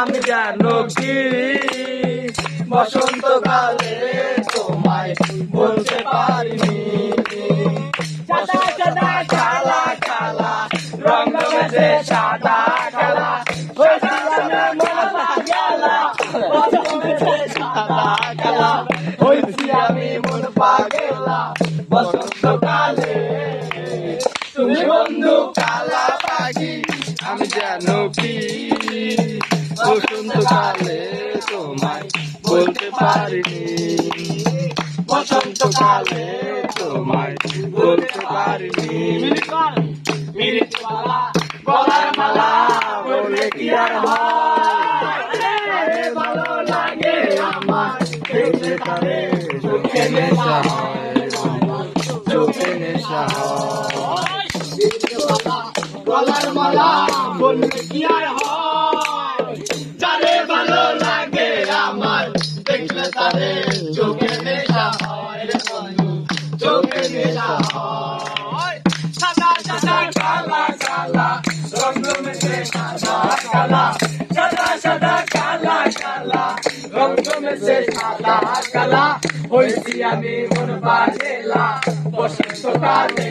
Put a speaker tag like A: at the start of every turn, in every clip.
A: আমি জানো কি বসন্তকালে তোমায় বলতে পারিনি সাদা সাদা কালা কালা রঙ মেশে সাদা কালা আমি মন পাগেলা বসন্তকালে তুমি বন্ধু কালা পাখি। আমি জানো কি? বসন্তকালে তোমায় বলতে পারিনি। বসন্তকালে তোমায় বলতে পারিনি। গলার মালা বললে কি আর হয়? ভালো লাগে আমার, দেখতে পারে চোখে নেশা হয় চোখে নেশা হয়। গলার মালা বললে কি আর হয়? যারে ভালো লাগে আমার, দেখলে তারে চোখে নেশা হয় চোখে নেশা হয়। সাদা সাদা কালা কালা, রঙ মেশে সাদা কালা। সাদা সাদা কালা কালা, রঙ মেশে সাদা কালা। হইছি আমি মন বাজেলা বসন্তকালে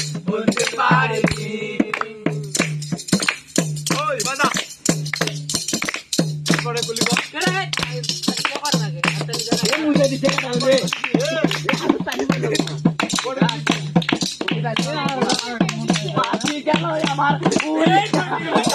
A: おめでとうご。